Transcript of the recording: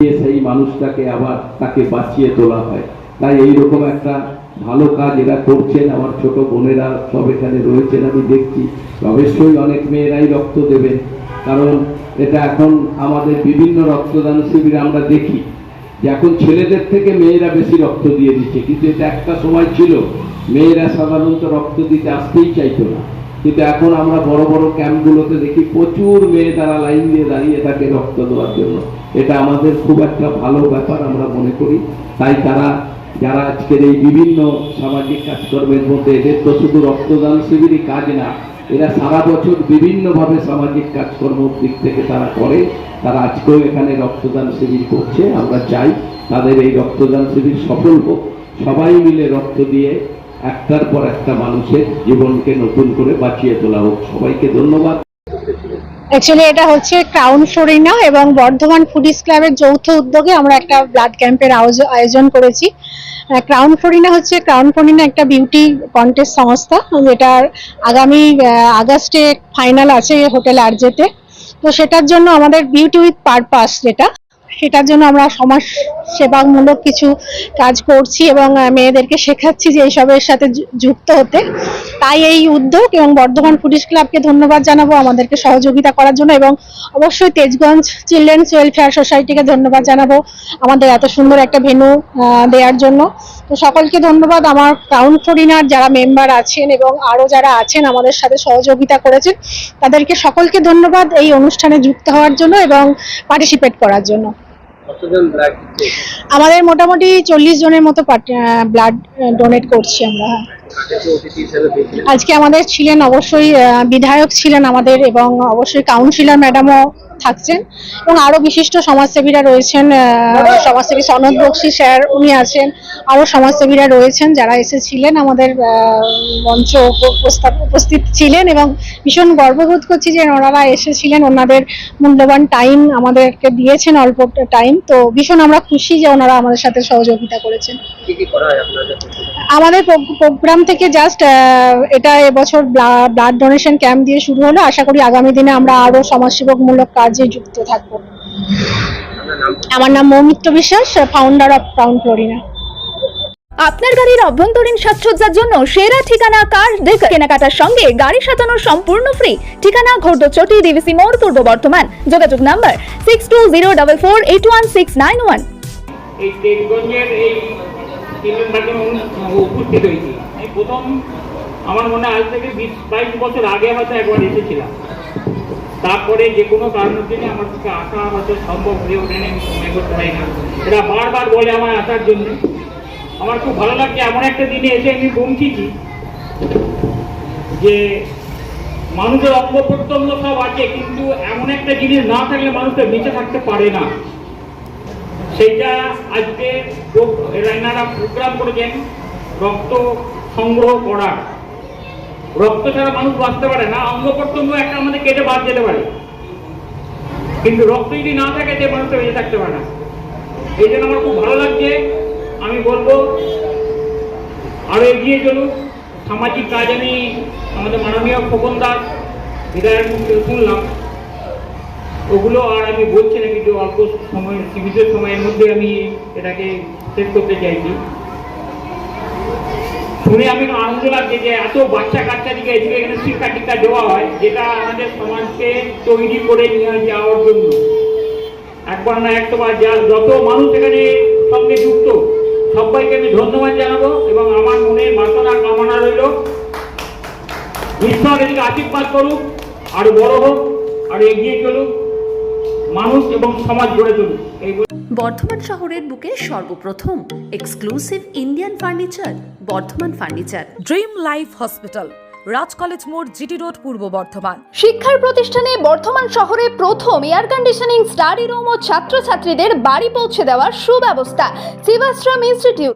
সেই মানুষটাকে আবার তাকে বাঁচিয়ে তোলা হয়। তাই এইরকম একটা ভালো কাজ এরা করছেন, আমার ছোট বোনেরা সব এখানে রয়েছেন, আমি দেখছি। অবশ্যই অনেক মেয়েরাই রক্ত দেবেন, কারণ এটা এখন আমাদের বিভিন্ন রক্তদান শিবিরে আমরা দেখি যে এখন ছেলেদের থেকে মেয়েরা বেশি রক্ত দিয়ে দিচ্ছে। কিন্তু এটা একটা সময় ছিল, মেয়েরা সাধারণত রক্ত দিতে আসতেই চাইতো না। কিন্তু এখন আমরা বড় বড় ক্যাম্পগুলোতে দেখি প্রচুর মেয়ে তারা লাইন দিয়ে দাঁড়িয়ে থাকে রক্ত দেওয়ার জন্য। এটা আমাদের খুব একটা ভালো ব্যাপার আমরা মনে করি। তাই তারা, যারা আজকের এই বিভিন্ন সামাজিক কাজকর্মের মধ্যে এদের তো শুধু রক্তদান শিবিরই কাজ না, এরা সারা বছর বিভিন্নভাবে সামাজিক কাজকর্ম দিক থেকে তারা করে। তারা আজকেও এখানে রক্তদান শিবির করছে। আমরা চাই তাদের এই রক্তদান শিবির সফল হোক। সবাই মিলে রক্ত দিয়ে একটার পর একটা মানুষের জীবনকে নতুন করে বাঁচিয়ে তোলা হোক। সবাইকে ধন্যবাদ। অ্যাকচুয়ালি এটা হচ্ছে ক্রাউন ফ্লোরিনা এবং বর্ধমান ফুডিস ক্লাবের যৌথ উদ্যোগে আমরা একটা ব্লাড ক্যাম্পের আয়োজন করেছি। ক্রাউন ফ্লোরিনা হচ্ছে ক্রাউন ফ্লোরিনা একটা বিউটি কন্টেস্ট সংস্থা। যেটার আগামী আগস্টে ফাইনাল আছে হোটেল আরজেতে। তো সেটার জন্য আমাদের বিউটি উইথ পারপাস যেটা। সেটার জন্য আমরা সমাজ সেবামূলক কিছু কাজ করছি এবং মেয়েদেরকে শেখাচ্ছি যে এইসবের সাথে যুক্ত হতে। তাই এই উদ্যোগ এবং বর্ধমান পুলিশ ক্লাবকে ধন্যবাদ জানাব আমাদেরকে সহযোগিতা করার জন্য এবং অবশ্যই তেজগঞ্জ চিলড্রেন্স ওয়েলফেয়ার সোসাইটিকে ধন্যবাদ জানাব আমাদের এত সুন্দর একটা ভেন্যু দেওয়ার জন্য। তো সকলকে ধন্যবাদ। আমার ক্রাউন ফরিনার যারা মেম্বার আছেন এবং আরও যারা আছেন আমাদের সাথে সহযোগিতা করেছেন, তাদেরকে সকলকে ধন্যবাদ এই অনুষ্ঠানে যুক্ত হওয়ার জন্য এবং পার্টিসিপেট করার জন্য। আমাদের মোটামুটি চল্লিশ জনের মতো ব্লাড ডোনেট করছি আমরা। আজকে আমাদের ছিলেন অবশ্যই বিধায়ক ছিলেন আমাদের এবং অবশ্যই কাউন্সিলর ম্যাডামও থাকছেন এবং আরও বিশিষ্ট সমাজসেবীরা রয়েছেন সমাজসেবী সনদ বক্সি স্যার উনি আছেন আরও সমাজসেবীরা রয়েছেন যারা এসেছিলেন আমাদের মঞ্চ উপস্থিত ছিলেন এবং ভীষণ গর্ববোধ করছি যে ওনারা এসেছিলেন ওনাদের মূল্যবান টাইম আমাদেরকে দিয়েছেন অল্প টাইম তো ভীষণ আমরা খুশি যে ওনারা আমাদের সাথে সহযোগিতা করেছেন? আমাদের প্রোগ্রাম থেকে জাস্ট এটা এবছর ব্লাড ডোনেশন ক্যাম্প দিয়ে শুরু হলো। আশা করি আগামী দিনে আমরা আরও সমাজসেবকমূলক কাজে যুক্ত থাকব। আমার নাম মৌমিত্র বিশ্বাস ফাউন্ডার অফ ক্রাউন ফ্লোরিনা আপনার গাড়ির অভ্যন্তরীণ সাজসজ্জার জন্য সেরা ঠিকানা কার? ডেক কেনাকাটার সঙ্গে গাড়ি সাজানো সম্পূর্ণ ফ্রি ঠিকানা ঘোরদচটি ডিভিসি মোড় পূর্ব বর্ধমান। যোগাযোগ number six two zero double four eight one six nine one এই এই উপস্থিত হয়েছি। আমি প্রথম আমার মনে আজ থেকে বিশ বাইশ বছর আগে হয়তো একবার এসেছিলাম। তারপরে যে কোনো কারণের জন্য আমার পক্ষে আসা হয়তো সম্ভব হয়ে ওঠে না, আমি করতে পারি না। এরা বারবার বলে আমার আসার জন্য। আমার খুব ভালো লাগছে এমন একটা দিনে এসে আমি পৌঁছেছি যে মানুষের অঙ্গ প্রত্যঙ্গ সব আছে কিন্তু এমন একটা জিনিস না থাকলে মানুষটা বেঁচে থাকতে পারে না। সেইটা আজকে এনারা প্রোগ্রাম করেছেন রক্ত সংগ্রহ করা। রক্ত ছাড়া মানুষ বাঁচতে পারে না অঙ্গ প্রত্যঙ্গ একটা আমাদের কেটে বাদ যেতে পারে। কিন্তু রক্ত যদি না থাকে সে মানুষটা বেঁচে থাকতে পারে না। এই জন্য আমার খুব ভালো লাগছে, আমি বলব, আরও এগিয়ে চলুক সামাজিক কাজ আমি আমাদের মাননীয় খোকন দাস, বিধায়ক শুনলাম। ওগুলো আর আমি বলছি না, কিন্তু অল্প সময়, সীমিত সময়ের মধ্যে আমি এটাকে শেষ করতে চাইছি। শুনে আমি আনন্দ লাগছে যে এত বাচ্চা কাচ্চাদিকে এদিকে এখানে শিক্ষা টিক্ষা দেওয়া হয়, যেটা আমাদের সমাজকে তৈরি করে নিয়ে যাওয়ার জন্য। একবার না একবার যা, যত মানুষ এখানে সঙ্গে যুক্ত, সবাইকে আমি ধন্যবাদ জানাব এবং আমার মনে বাসনা কামনা রইল। ঈশ্বর এদিকে আশীর্বাদ করুক, আরও বড় হোক, আর এগিয়ে চলুক। মানুষ এবং সমাজ গড়ে তুলুক। এই বর্ধমান শহরের বুকে সর্বপ্রথম exclusive Indian furniture Bardhaman furniture dream life hospital Raj college মোড় জিটি রোড পূর্ব বর্ধমান। শিক্ষার প্রতিষ্ঠানে বর্ধমান শহরে প্রথম এয়ার কন্ডিশনিং স্টাডি রুম ও ছাত্রছাত্রীদের বাড়ি পৌঁছে দেওয়ার সুব্যবস্থা শিবাশ্রম ইনস্টিটিউট